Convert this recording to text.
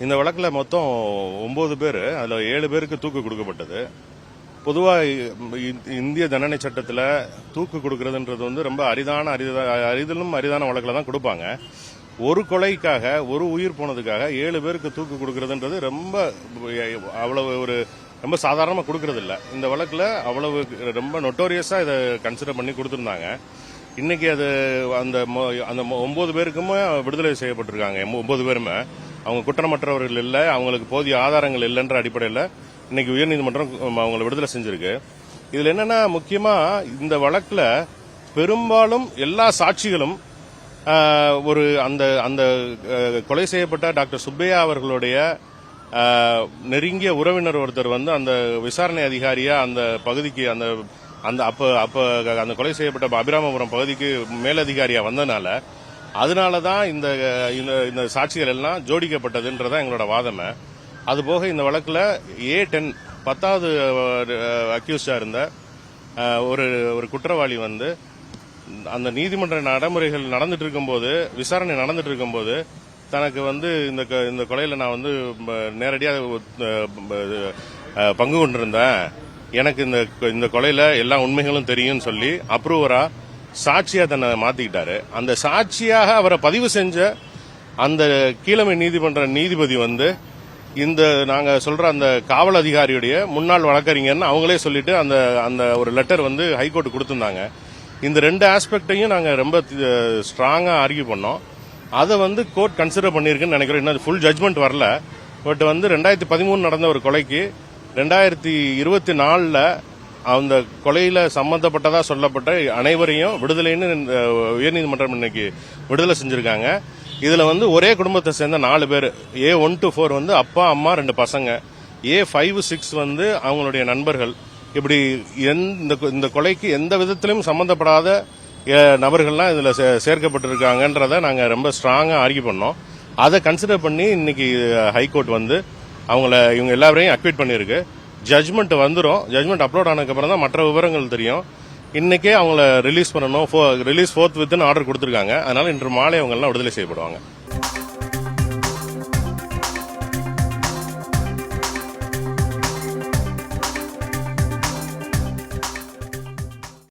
இந்த வழக்கில் மொத்தம் ஒன்பது பேர் அதில் ஏழு பேருக்கு தூக்கு கொடுக்கப்பட்டது. பொதுவாக இந்திய தண்டனை சட்டத்தில் தூக்கு கொடுக்கறதுன்றது வந்து ரொம்ப அரிதான அரிதா அரிதலும் அரிதான வழக்கில் தான் கொடுப்பாங்க. ஒரு கொலைக்காக ஒரு உயிர் போனதுக்காக ஏழு பேருக்கு தூக்கு கொடுக்கறதுன்றது ரொம்ப அவ்வளவு ஒரு ரொம்ப சாதாரணமாக கொடுக்கறதில்ல. இந்த வழக்கில் அவ்வளவு ரொம்ப நொட்டோரியஸாக இதை கன்சிடர் பண்ணி கொடுத்துருந்தாங்க. இன்னைக்கு அது அந்த மொ- அந்த ஒம்பது பேருக்குமே விடுதலை செய்யப்பட்டிருக்காங்க. எம் பேருமே. அவங்க குற்றமற்றவர்கள் இல்லை அவங்களுக்கு போதிய ஆதாரங்கள் இல்லைன்ற அடிப்படையில் இன்னைக்கு உயர்நீதிமன்றம் அவங்களை விடுதலை செஞ்சிருக்கு. இதில் என்னன்னா முக்கியமாக இந்த வழக்கில் பெரும்பாலும் எல்லா சாட்சிகளும் ஒரு அந்த அந்த கொலை செய்யப்பட்ட டாக்டர் சுப்பையா அவர்களுடைய நெருங்கிய உறவினர் ஒருத்தர் வந்து அந்த விசாரணை அதிகாரியா அந்த பகுதிக்கு அந்த அந்த அப்ப அப்ப அந்த கொலை செய்யப்பட்ட அபிராமபுரம் பகுதிக்கு மேலதிகாரியா வந்தனால அதனால தான் இந்த இந்த இந்த சாட்சிகள் எல்லாம் ஜோடிக்கப்பட்டதுன்றதான் எங்களோட வாதமே. அதுபோக இந்த வழக்கில் ஏ டென் பத்தாவது அக்யூஸ்டாக இருந்த ஒரு ஒரு குற்றவாளி வந்து அந்த நீதிமன்ற நடைமுறைகள் நடந்துட்டு இருக்கும்போது விசாரணை நடந்துட்டு இருக்கும்போது தனக்கு வந்து இந்த க- இந்த கொலையில் நான் வந்து நேரடியாக பங்கு கொண்டிருந்தேன். எனக்கு இந்த இந்த கொலையில் எல்லா உண்மைகளும் தெரியும்னு சொல்லி அப்ரூவராக சாட்சியாக தன்னை மாற்றிக்கிட்டாரு அந்த சாட்சியாக அவரை பதிவு செஞ்ச அந்த கீழமை நீதிமன்ற நீதிபதி வந்து இந்த நாங்கள் சொல்கிற அந்த காவல் அதிகாரியுடைய முன்னாள் வழக்கறிஞர்னு அவங்களே சொல்லிட்டு அந்த அந்த ஒரு லெட்டர் வந்து ஹைகோர்ட் கொடுத்துருந்தாங்க. இந்த ரெண்டு ஆஸ்பெக்டையும் நாங்கள் ரொம்ப ஸ்ட்ராங்காக ஆர்கியூ பண்ணோம். அதை வந்து கோர்ட் கன்சிடர் பண்ணியிருக்குன்னு நினைக்கிறேன் இன்னும் ஃபுல் ஜட்மெண்ட் வரல. பட் வந்து ரெண்டாயிரத்தி பதிமூணு நடந்த ஒரு கொலைக்கு ரெண்டாயிரத்தி இருபத்தி நாலில் அந்த கொலையில சம்பந்தப்பட்டதா சொல்லப்பட்ட அனைவரையும் விடுதலைன்னு இந்த உயர்நீதிமன்றம் இன்னைக்கு விடுதலை செஞ்சிருக்காங்க. இதுல வந்து ஒரே குடும்பத்தை சேர்ந்த நாலு பேர். ஏ ஒன் டு ஃபோர் வந்து அப்பா அம்மா ரெண்டு பசங்க. ஏ ஃபைவ் சிக்ஸ் வந்து அவங்களுடைய நண்பர்கள். இப்படி எந்த இந்த கொலைக்கு எந்த விதத்திலும் சம்பந்தப்படாத நபர்கள்லாம் இதில் சே- சேர்க்கப்பட்டிருக்காங்கன்றத நாங்கள் ரொம்ப ஸ்ட்ராங்காக ஆர்கியூ பண்ணோம். அதை கன்சிடர் பண்ணி இன்னைக்கு ஹைகோர்ட் வந்து அவங்கள இவங்க எல்லாரையும் அக்விட் பண்ணியிருக்கு. ஜட்மெண்ட் வந்துடும் ஜட்மெண்ட் அப்லோட் ஆனதுக்கப்புறம் தான் மற்ற விவரங்கள் தெரியும். இன்னைக்கே அவங்கள ரிலீஸ் பண்ணணும். ரிலீஸ் ஃபோர்த் வித்னு ஆர்டர் கொடுத்துருக்காங்க. அதனால இன்று மாலை அவங்கெல்லாம் விடுதலை செய்யப்படுவாங்க.